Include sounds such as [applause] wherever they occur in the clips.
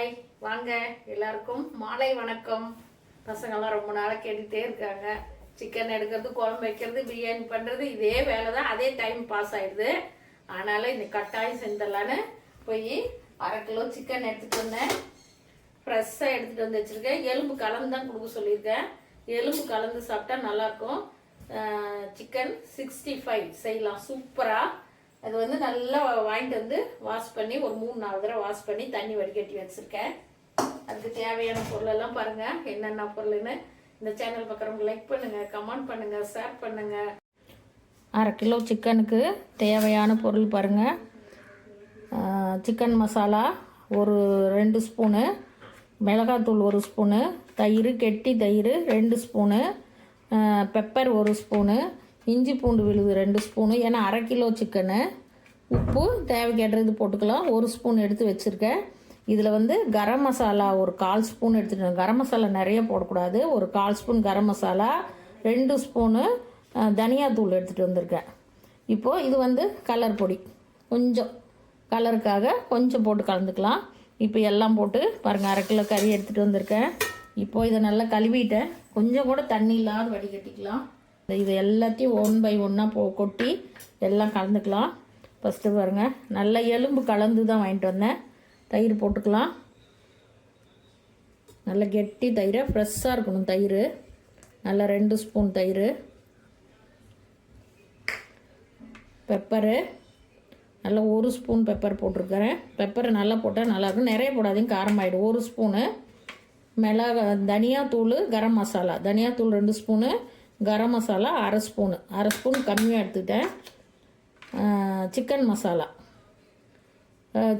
Hi வாங்க எல்லாருக்கும் மாலை வணக்கம். பசங்கள்லாம் ரொம்ப நாளாக கேட்டுகிட்டே இருக்காங்க. சிக்கன் எடுக்கிறது குழம்பு வைக்கிறது பிரியாணி பண்ணுறது இதே வேலை தான் அதே டைம் பாஸ் ஆயிடுது. அதனால் இந்த கட்டாயம் செஞ்சிடலான்னு போய் அரை கிலோ சிக்கன் எடுத்துகிட்டு வந்தேன். ஃப்ரெஷ்ஷாக எடுத்துகிட்டு வந்து வச்சுருக்கேன். எலும்பு கலந்து தான் கொடுக்க சொல்லியிருக்கேன். எலும்பு கலந்து சாப்பிட்டா நல்லாயிருக்கும். சிக்கன் சிக்ஸ்டி ஃபைவ் செய்யலாம். சூப்பராக அது வந்து நல்லா வாங்கிட்டு வந்து வாஷ் பண்ணி ஒரு மூணு நாலு தடவை வாஷ் பண்ணி தண்ணி வடிகட்டி வச்சுருக்கேன். அதுக்கு தேவையான பொருளெல்லாம் பாருங்கள் என்னென்ன பொருள்னு. இந்த சேனல் பார்க்குறவங்க லைக் பண்ணுங்கள் கமெண்ட் பண்ணுங்கள் ஷேர் பண்ணுங்கள் அரை கிலோ சிக்கனுக்கு தேவையான பொருள் பாருங்கள் சிக்கன் மசாலா ஒரு ரெண்டு ஸ்பூனு மிளகாத்தூள் ஒரு ஸ்பூனு தயிர் கெட்டி தயிர் ரெண்டு ஸ்பூனு பெப்பர் ஒரு ஸ்பூனு இஞ்சி பூண்டு விழுது ரெண்டு ஸ்பூனு ஏன்னா அரை கிலோ சிக்கனு உப்பு தேவைக்கேட்டது போட்டுக்கலாம். ஒரு ஸ்பூன் எடுத்து வச்சுருக்கேன். இதில் வந்து கரம் மசாலா ஒரு கால் ஸ்பூன் எடுத்துகிட்டு கரம் மசாலா நிறைய போடக்கூடாது. ஒரு கால் ஸ்பூன் கரம் மசாலா ரெண்டு ஸ்பூனு தனியாத்தூள் எடுத்துகிட்டு வந்திருக்கேன். இப்போது இது வந்து கலர் பொடி. கொஞ்சம் கலருக்காக கொஞ்சம் போட்டு கலந்துக்கலாம். இப்போ எல்லாம் போட்டு பாருங்கள் அரை கிலோ கறி எடுத்துகிட்டு வந்திருக்கேன். இப்போது இதை நல்லா கழுவிட்டேன். கொஞ்சம் கூட தண்ணி இல்லாத வடிகட்டிக்கலாம். இது எல்லாத்தையும் ஒன் பை ஒன்னாக போ கொட்டி எல்லாம் கலந்துக்கலாம். ஃபஸ்ட்டு பாருங்கள் நல்ல எலும்பு கலந்து தான் வாங்கிட்டு வந்தேன். தயிர் போட்டுக்கலாம். நல்ல கெட்டி தயிரை ஃப்ரெஷ்ஷாக இருக்கணும் தயிர். நல்லா ரெண்டு ஸ்பூன் தயிர். பெப்பரு நல்லா ஒரு ஸ்பூன் பெப்பர் போட்டிருக்கிறேன். பெப்பரை நல்லா போட்டால் நல்லாயிருக்கும் நிறைய போடாதீங்க காரமாயிடும். ஒரு ஸ்பூனு மிளகா தனியாத்தூள் கரம் மசாலா. தனியாத்தூள் ரெண்டு ஸ்பூனு கரம் மசாலா அரை ஸ்பூனு. அரை ஸ்பூன் கம்மியாக எடுத்துக்கிட்டேன். Chicken masala.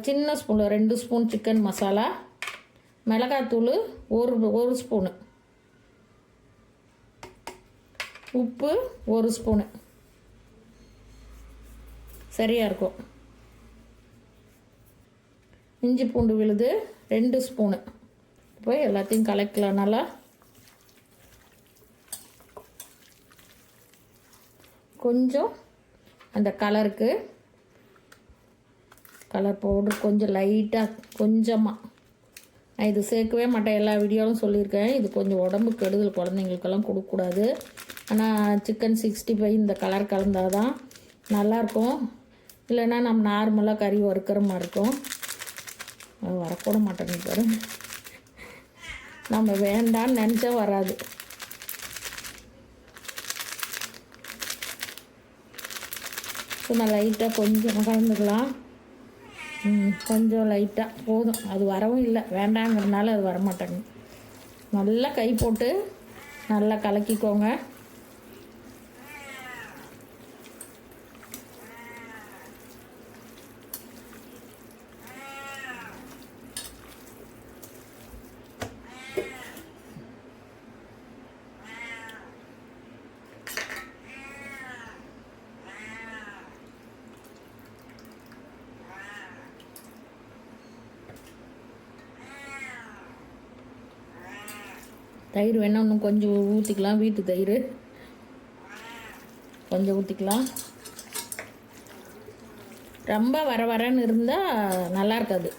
சின்ன ஸ்பூனில் ரெண்டு ஸ்பூன் சிக்கன் மசாலா. மிளகாத்தூள் ஒரு ஒரு ஸ்பூனு. உப்பு ஒரு ஸ்பூனு. சரியாக இருக்கும். இஞ்சி பூண்டு விழுது ரெண்டு ஸ்பூனு. போய் எல்லாத்தையும் கலக்கலாம். நல்லா கொஞ்சம் அந்த கலருக்கு கலர் பவுடர் கொஞ்சம் லைட்டாக கொஞ்சமாக நான் இது சேர்க்கவே மாட்டேன். எல்லா வீடியோவிலும் சொல்லியிருக்கேன். இது கொஞ்சம் உடம்பு கெடுதல். குழந்தைங்களுக்கெல்லாம் கொடுக்கக்கூடாது. ஆனால் சிக்கன் சிக்ஸ்டி ஃபைவ் இந்த கலர் கலந்தால் தான் நல்லாயிருக்கும். இல்லைன்னா நம்ம நார்மலாக கறி வறுக்கிற மாதிரி இருக்கும். அது வரக்கூட மாட்டேங்குது பாரு. நம்ம வேண்டான்னு நினச்சா வராது. சும்மா லைட்டாக கொஞ்சம் கலந்துக்கலாம் கொஞ்சம் லைட்டாக போதும். அது வரவும் இல்லை. வேண்டாங்கிறதுனால அது வரமாட்டேங்க நல்லா கை போட்டு நல்லா கலக்கிக்கோங்க. தயிர் வேணால் இன்னும் கொஞ்சம் ஊற்றிக்கலாம் வீட்டு தயிர். கொஞ்சம் ஊற்றிக்கலாம் ரொம்ப வர வரன்னு இருந்தால் நல்லா இருக்காது.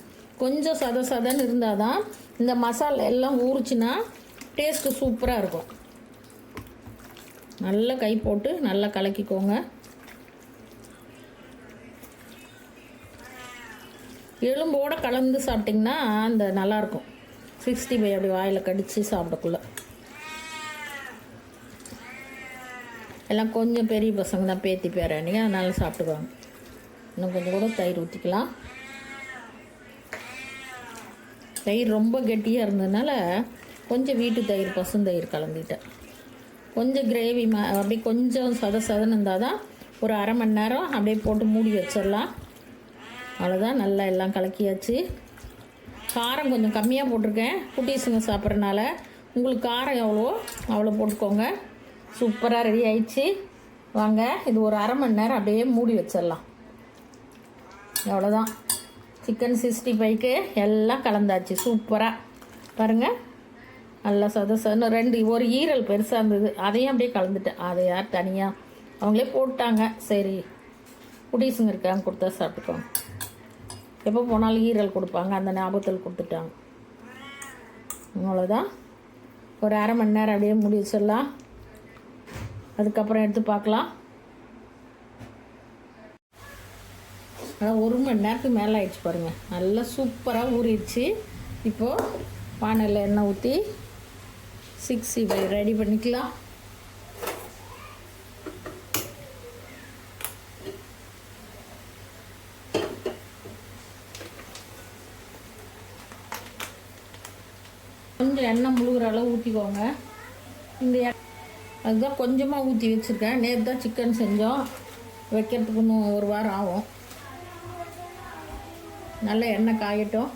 கொஞ்சம் சத சதன்னு இருந்தால் தான் இந்த மசாலா எல்லாம் ஊறுச்சுன்னா டேஸ்ட்டு சூப்பராக இருக்கும். நல்லா கை போட்டு நல்லா கலக்கிக்கோங்க. எலும்போடு கலந்து சாப்பிட்டிங்கன்னா அந்த நல்லாயிருக்கும் சிக்ஸ்டி ஃபைவ் அப்படி வாயில் கடித்து சாப்பிடக்குள்ள. எல்லாம் கொஞ்சம் பெரிய பசங்க தான் பேத்தி பேரானிங்க அதனால சாப்பிட்டுக்குவாங்க. இன்னும் கொஞ்சம் கூட தயிர் ஊற்றிக்கலாம் தயிர் ரொம்ப கெட்டியாக இருந்ததுனால கொஞ்சம் வீட்டு தயிர் பசுந்தயிர் கலந்துக்கிட்டேன். கொஞ்சம் கிரேவி மா அப்படியே கொஞ்சம் சத சதன்னு இருந்தால் தான் ஒரு அரை மணி நேரம் அப்படியே போட்டு மூடி வச்சிடலாம். அவ்வளோதான் நல்லா எல்லாம் கலக்கியாச்சு. காரம் கொஞ்சம் கம்மியாக போட்டிருக்கேன். குட்டீஸுங்க சாப்பிட்றனால உங்களுக்கு காரம் எவ்வளோ அவ்வளோ போட்டுக்கோங்க. சூப்பராக ரெடி ஆயிடுச்சு. வாங்க இது ஒரு அரை மணி நேரம் அப்படியே மூடி வச்சிடலாம். எவ்வளோதான் சிக்கன் சிக்ஸ்டி ஃபைவ்க்கு எல்லாம் கலந்தாச்சு சூப்பராக பாருங்கள் நல்லா சத ரெண்டு ஒரு ஈரல் பெருசாக இருந்தது. அதையும் அப்படியே கலந்துட்டேன். அதை யார் தனியாக அவங்களே போட்டாங்க. சரி குட்டீஸுங்க இருக்காங்க கொடுத்தா சாப்பிட்டுக்கோங்க. எப்போ போனாலும் ஈரல் கொடுப்பாங்க அந்த ஞாபகத்தில் கொடுத்துட்டாங்க. அவ்வளோதான் ஒரு அரை மணி நேரம் அப்படியே மூடி வச்சிடலாம் அதுக்கப்புறம் எடுத்து பார்க்கலாம். அதான் ஒரு மணி நேரத்துக்கு மேலே ஆயிடுச்சு பாருங்கள் நல்லா சூப்பராக ஊறிடுச்சு. இப்போது பானையில் எண்ணெய் ஊற்றி சிக்ஸ்டி ஃபைவ் ரெடி பண்ணிக்கலாம். கொஞ்சம் எண்ணெய் முழுகிற அளவு ஊற்றிக்கோங்க இந்த அதுதான் கொஞ்சமாக ஊற்றி வச்சுருக்கேன். நேற்று தான் சிக்கன் செஞ்சோம். வைக்கிறதுக்கு இன்னும் ஒரு வாரம் ஆகும். நல்ல எண்ணெய் காயட்டும்.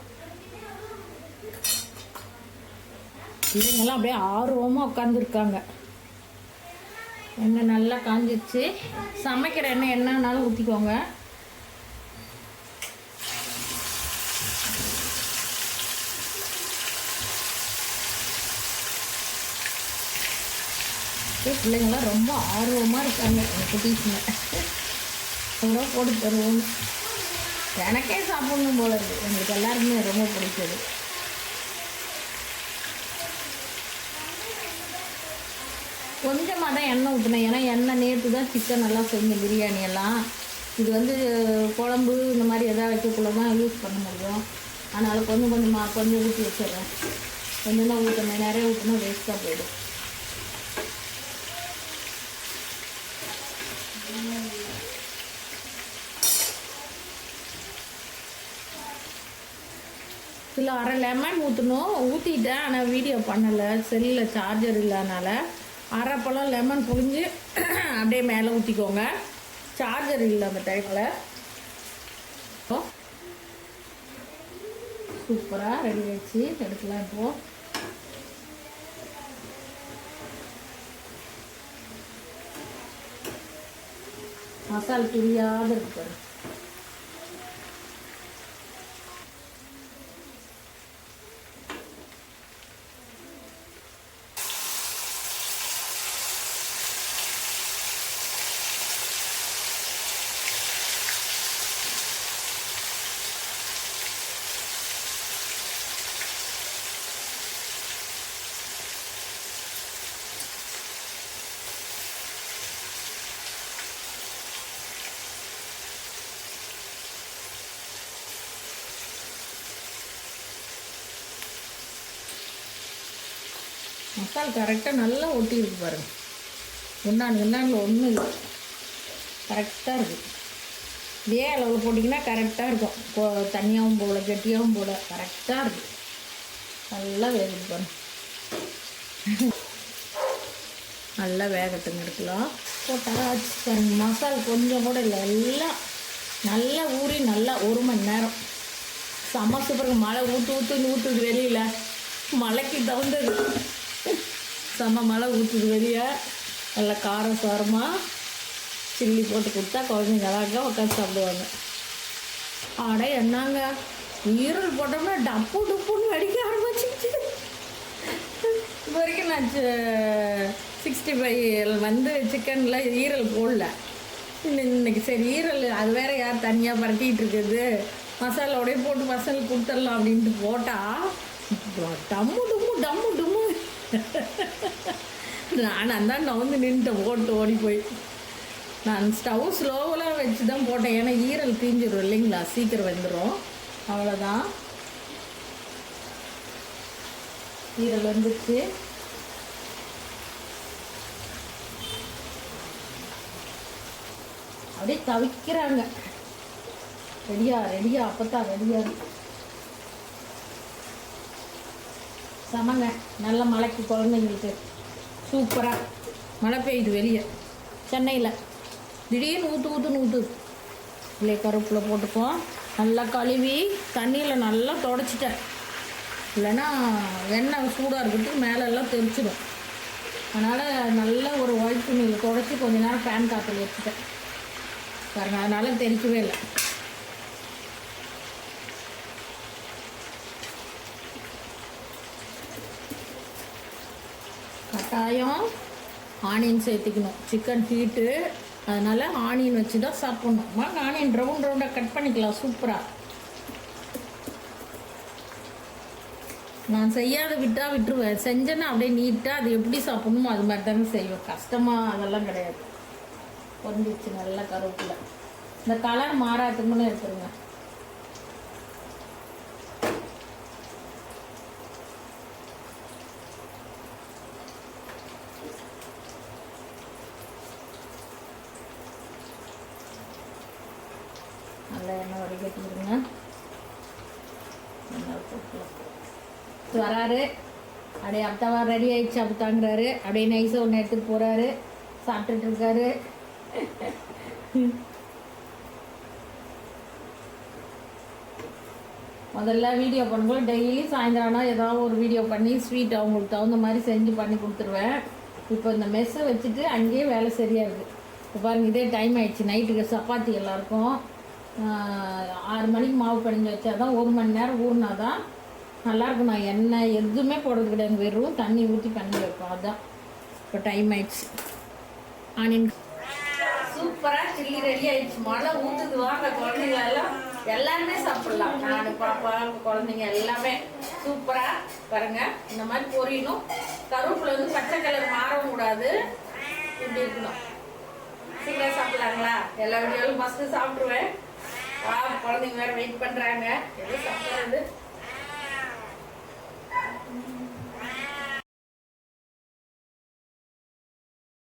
பிள்ளைங்கெல்லாம் அப்படியே ஆர்வமாக உட்காந்துருக்காங்க எண்ணெய் நல்லா காஞ்சிச்சு சமைக்கிற எண்ணெய் என்னன்னாலும் ஊற்றிக்கோங்க பார்த்து பிள்ளைங்களாம் ரொம்ப ஆர்வமாக இருக்காங்க. எங்கள் குட்டீஸுங்க அவ்வளோ போட்டு தருவோம். எனக்கே சாப்பிடணும் போல இருக்குது எங்களுக்கு எல்லாருக்குமே ரொம்ப பிடிச்சது. கொஞ்சமாக தான் எண்ணெய் ஊற்றினேன் ஏன்னா எண்ணெய் நேற்று தான் சிக்கன் நல்லா செஞ்சேன் பிரியாணி எல்லாம். இது வந்து குழம்பு இந்த மாதிரி எதாவது வைக்கக்குள்ள தான் யூஸ் பண்ண முடியும். அதனால் கொஞ்சம் கொஞ்சமாக கொஞ்சம் ஊற்றி வச்சிடுறேன். கொஞ்சம் தான் ஊற்றணும் நிறைய ஊற்றினா வேஸ்ட்டாக போயிடும். இதில் அரை லெமன் ஊற்றணும் ஊற்றிட்டேன் ஆனால் வீடியோ பண்ணலை. செல்லில் சார்ஜர் இல்லாதனால. அரை பழம் லெமன் புழிஞ்சு அப்படியே மேலே ஊற்றிக்கோங்க சார்ஜர் இல்லை அந்த டைமில் சூப்பராக ரெடி ஆயிடுச்சு. எடுக்கலாம் இப்போது மசால் துரியாத இருக்கு மசால் கரெக்டாக நல்லா ஒட்டி இருக்கு பாருங்க. குண்டான் குண்டானில் ஒன்றும் இல்லை. கரெக்டாக இருக்குது இதே அளவில் போட்டிங்கன்னா கரெக்டாக இருக்கும். கொ- தனியாகவும் போல கெட்டியாகவும் போல கரெக்டாக இருக்குது நல்லா வேகுது பாருங்க. நல்லா வேகட்டுங்க இருக்கலாம் போட்டால் பாருங்க. மசால் கொஞ்சம் கூட இல்லை. எல்லாம் நல்லா ஊறி நல்லா ஒரு மணி நேரம். சமைச்ச பிறகு மழை ஊற்று ஊற்றுன்னு ஊற்றுது வெளியில். மழைக்கு தகுந்தது. செம்ம மழை ஊற்றுது வெளியே. நல்லா காரம் சாரமாக சில்லி போட்டு கொடுத்தா குழந்தைங்க அழகாக உட்காந்து சாப்பிடுவாங்க. அட என்னங்க? ஈரல் போட்டோம்னா டப்பு டப்புன்னு வெடிக்க ஆரம்பிச்சிச்சு இது வரைக்கும் நான் சிக்ஸ்டி ஃபைவ் வந்து சிக்கனில் ஈரல் போடல. இன்னைக்கு சரி ஈரல் அது வேற யார் தனியாக பரட்டிகிட்டு இருக்குது? மசாலாவோடய போட்டு மசாலா கொடுத்துடலாம் அப்படின்ட்டு போட்டால் டம்மு டும்மு டம்மு டும்மு [laughs] நான் அந்த நவுந்து நின்றுட்டேன் ஓட்டு ஓடி போய். நான் ஸ்டவ் ஸ்லோவெலாம் வச்சு தான் போட்டேன். ஏன்னா ஈரல் தீஞ்சிடும் இல்லைங்களா? சீக்கிரம் வந்துடும் அவ்வளோதான் ஈரல் வந்துச்சு. அப்படியே தவிக்கிறாங்க. ரெடியா ரெடியா அப்பத்தான் ரெடியா செமங்க. நல்ல மழைக்கு குழந்தைங்களுக்கு சூப்பராக மழை பெய்யுது வெளியே. சென்னையில். திடீர்னு ஊற்று ஊற்றுன்னு ஊற்று இல்லை கருப்பில் போட்டுக்குவோம். நல்லா கழுவி தண்ணியில் நல்லா தொடச்சிட்டேன். இல்லைன்னா எண்ணெய் சூடாக இருக்கிறதுக்கு மேலே எல்லாம் தெரிச்சிடும் அதனால் நல்லா ஒரு ஒயிட் துணியில் தொடச்சி கொஞ்ச நேரம் ஃபேன் காற்றுல வச்சுட்டேன். பாருங்க அதனால் தெரிக்கவே இல்லை. கட்டாயம் ஆனியன் சேர்த்திக்கணும். சிக்கன் ஹீட்டு அதனால் ஆனியன் வச்சு தான் சாப்பிட்ணும். வாங்க ஆனியன் ரவுண்ட் ரவுண்டாக கட் பண்ணிக்கலாம். சூப்பராக நான் செய்யாத விட்டால் விட்டுருவேன். செஞ்சேன்னா அப்படியே நீட்டாக அது எப்படி சாப்பிட்ணுமோ அது மாதிரி தானே செய்வேன். கஷ்டமாக அதெல்லாம் கிடையாது. பொருந்துச்சு நல்லா கருவேப்பிலை. இந்த கலர் மாறாதுக்கு முன்னே எடுத்துருங்க நல்லா எண்ணெய் வடிகட்டிடுங்க நல்லா போட்டுக்கலாம் ஃபஸ்ட்டு வராரு. அப்படியே அப்தாவா ரெடி ஆயிடுச்சு அப்தாங்கிறாரு. அப்படியே நைஸாக ஒன்று எடுத்துகிட்டு போகிறாரு சாப்பிட்டுட்டு இருக்காரு. முதல்ல வீடியோ பண்ணும்போது டெய்லி சாயந்தரம் ஆனால் ஏதாவது ஒரு வீடியோ பண்ணி ஸ்வீட் அவங்களுக்கு தகுந்த மாதிரி செஞ்சு பண்ணி கொடுத்துருவேன். இப்போ இந்த மெஸ்ஸை வச்சுட்டு அங்கேயே வேலை சரியாக இருக்குது இப்போ பாருங்க இதே டைம் ஆயிடுச்சு. நைட்டுக்கு சப்பாத்தி எல்லாருக்கும் ஆறு மணிக்கு மாவு பிணைஞ்சு வச்சா தான் ஒரு மணி நேரம் ஊறினா தான் நல்லாயிருக்கும் நான் எண்ணெய் எதுவுமே போடுறது கிடையாது. வெறும் தண்ணி ஊற்றி பண்ணி வைப்போம் அதுதான் இப்போ டைம் ஆயிடுச்சு. ஆனியன் சூப்பராக சில்லி ரெடி ஆயிடுச்சு. மழை ஊற்றுது வாங்க குழந்தைங்க எல்லாம் எல்லாருமே சாப்பிடலாம். நான் பாப்பா குழந்தைங்க எல்லாமே சூப்பராக பாருங்க. இந்த மாதிரி பொரியணும். கருவேப்பிலை வந்து பச்சை கலர் மாறவும் கூடாது இப்படி இருக்கணும். சீக்கிரம் சாப்பிடலாங்களா? எல்லா வீடியோலும் ஃபஸ்ட்டு சாப்பிட்ருவேன் குழந்தைங்க வேறு வெயிட் பண்ணுறாங்க எதுவும் சாப்பிட்றது